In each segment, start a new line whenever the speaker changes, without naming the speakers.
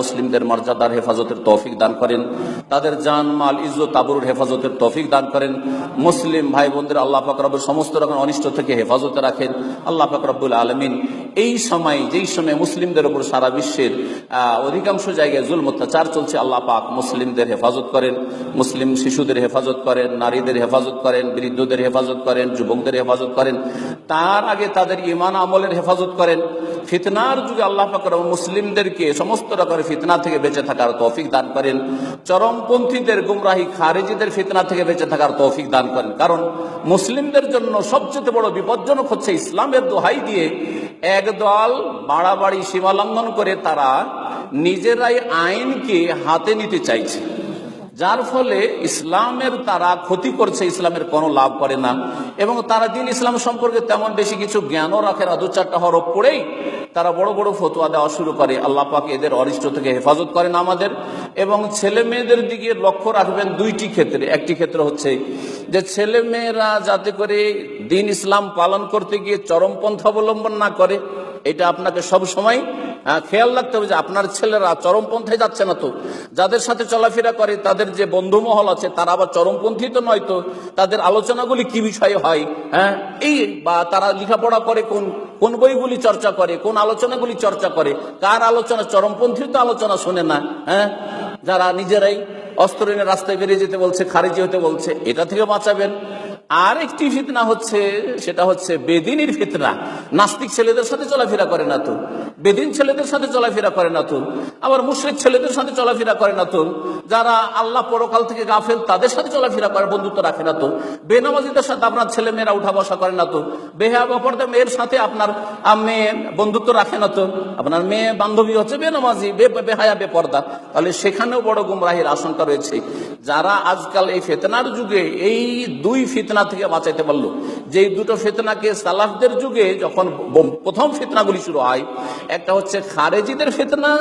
মুসলিমদের মর্যাদার হেফাজতের তৌফিক দান করেন, তাদের জান, মাল, ইজ্জত আবরুর হেফাজতের তৌফিক দান করেন। মুসলিম ভাই বোনদের আল্লাহ পাক সমস্ত রকম অনিষ্ট থেকে হেফাজতে রাখেন। আল্লাহ পাক রব্বুল আলমিন এই সময়, যেই সময় মুসলিমদের উপর সারা বিশ্বের অধিকাংশ জায়গায় জুল অত্যাচার চলছে, আল্লাহ পাক মুসলিমদের হেফাজত করেন। মুসলিম শিশুদের হেফাজত করেন, নারীদের হেফাজত করেন, বৃদ্ধদের হেফাজত করেন, যুবকদের হেফাজত করেন। তার আগে তাদের ইমান আমলের হেফাজত করেন। ফিতনার যুগে আল্লাহ পাক মুসলিমদেরকে সমস্ত রকমের ফিতনা থেকে বেঁচে থাকার তৌফিক দান করেন। চরমপন্থীদের গুমরাহি খারেজিদের ফিতনা থেকে বেঁচে থাকার তৌফিক দান করেন। কারণ মুসলিমদের জন্য সবচেয়ে বড় বিপজ্জনক হচ্ছে ইসলামের দোহাই দিয়ে একদল বাড়াবাড়ি সীমা লঙ্ঘন করে তারা নিজেরাই আইনকে হাতে নিতে চাইছে। যার ফলে ইসলামের তারা ক্ষতি করছে, ইসলামের কোনো লাভ করে না। এবং তারা দিন ইসলাম সম্পর্কে তেমন বেশি কিছু জ্ঞানও রাখে না। দু চারটা হরফ পড়েই তারা বড় বড় ফতুয়া দেওয়া শুরু করে। আল্লাহ পাক এদের অরিষ্ট থেকে হেফাজত করেন আমাদের। এবং ছেলে মেয়েদের দিকে লক্ষ্য রাখবেন দুইটি ক্ষেত্রে। একটি ক্ষেত্র হচ্ছে যে ছেলে মেয়েরা যাতে করে দিন ইসলাম পালন করতে গিয়ে চরমপন্থা অবলম্বন না করে, এটা আপনাকে সব সময় খেয়াল রাখতে হবে যে আপনার ছেলেরা চরমপন্থায় যাচ্ছে না তো। যাদের সাথে চলাফেরা করে, তাদের যে বন্ধু মহল আছে, তারা আবার চরমপন্থী তো নয় তো। তাদের আলোচনাগুলি কি বিষয়ে হয় হ্যাঁ? এই বা তারা লেখাপড়া করে কোন কোন বইগুলি চর্চা করে, কোন আলোচনাগুলি চর্চা করে? কার আলোচনা? চরমপন্থী তো আলোচনা শোনে না হ্যাঁ? যারা নিজেরাই অস্ত্র নিয়ে রাস্তায় বেরিয়ে যেতে বলছে খারিজি হতে বলছে এটা থেকে বাঁচাবেন। আর একটি ফিতনা হচ্ছে, সেটা হচ্ছে বেদিনীর ফিতনা। নাস্তিক ছেলেদের সাথে চলাফেরা করে না তো। বেদিন ছেলেদের সাথে চলাফেরা করে না তো। আবার মুশ্রিক ছেলেদের সাথে চলাফেরা করে না তো। যারা আল্লাহ পরকাল থেকে গাফেল, তাদের সাথে চলাফেরা করে বন্ধুত্ব রাখে না তো। বেনামাজিদের সাথে আপনার ছেলে মেয়েরা উঠা বসা করে না তো। বেহা বাপরদা মেয়ের সাথে আপনার মেয়ে বন্ধুত্ব রাখে না তো। আপনার মেয়ে বান্ধবী হচ্ছে বেনামাজি বেহায়া বেপর্দা। তাহলে সেখানেও বড় গুমরাহির আশঙ্কা রয়েছে। যারা আজকাল এই ফেতনার যুগে, এই দুই ফিতনা থেকে বাঁচাইতে পারল। যেই দুটো ফিতনাকে সালাফদের যুগে যখন প্রথম ফিতনাগুলি শুরু হয়, একটা হচ্ছে খারেজিদের ফিতনা,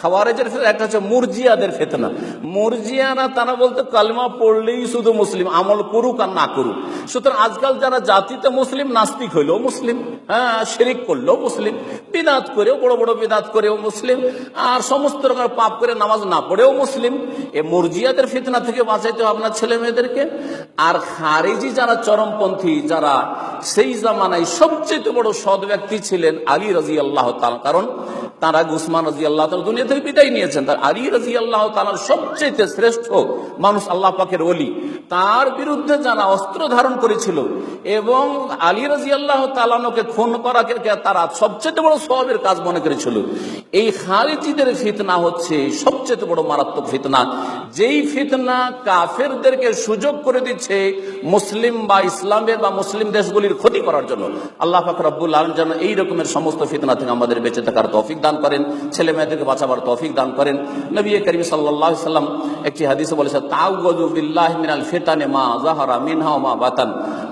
খাওয়ারেজের একটা হচ্ছে মুরজিয়াদের ফেতনা। মুরজিয়ারা, তারা বলতে কালমা পড়লেই শুধু মুসলিম, আমল করুক আর না করুক। সুতরাং আজকাল যারা জাতিতে মুসলিম, নাস্তিক হইলেও মুসলিম হ্যাঁ শিরিক করলেও মুসলিম, বিদাত করেও, বড় বড় বিদাত করেও মুসলিম, আর সমস্ত রকমের পাপ করে নামাজ না পড়েও মুসলিম, এ মুরজিয়াদের ফিতনা থেকে বাঁচাইতে হবে আপনার ছেলে মেয়েদেরকে। আর খারেজি যারা চরমপন্থী, যারা সেই জামানায় সবচেয়ে বড় সদ ব্যক্তি ছিলেন আলী রাজি আল্লাহ কারণ তারা গুসমান রাজি আল্লাহ তালা দুনিয়া থেকে বিদায় নিয়েছেন। তার আলী রাজি আল্লাহ তালার সবচেয়ে শ্রেষ্ঠ মানুষ আল্লাহ পাকের অলি তার বিরুদ্ধে যারা অস্ত্র ধারণ করেছিল এবং আলী রাজি আল্লাহ তালানোকে খুন করাকে তারা সবচেয়ে বড় সবের কাজ মনে করেছিল। এই খারিজিদের ফিতনা হচ্ছে সবচেয়ে বড় মারাত্মক ফিতনা। যেই ফিতনা কাফেরদেরকে সুযোগ করে দিচ্ছে মুসলিম বা ইসলামের বা মুসলিম দেশগুলির ক্ষতি করার জন্য। আল্লাহ পাক রব্বুল আলম যেন এই রকমের সমস্ত ফিতনা থেকে আমাদের বেঁচে থাকার তৌফিক দান করেন, ছেলে মেয়েদেরকে বাঁচাবার তৌফিক দান করেন। নবী করিম সাল্লাহ সাল্লাম একটি হাদিসে বলেছে তাউ গজুবিল্লাহ মিনাল ফিতানে মা জাহারা মিনহা মা বাতান।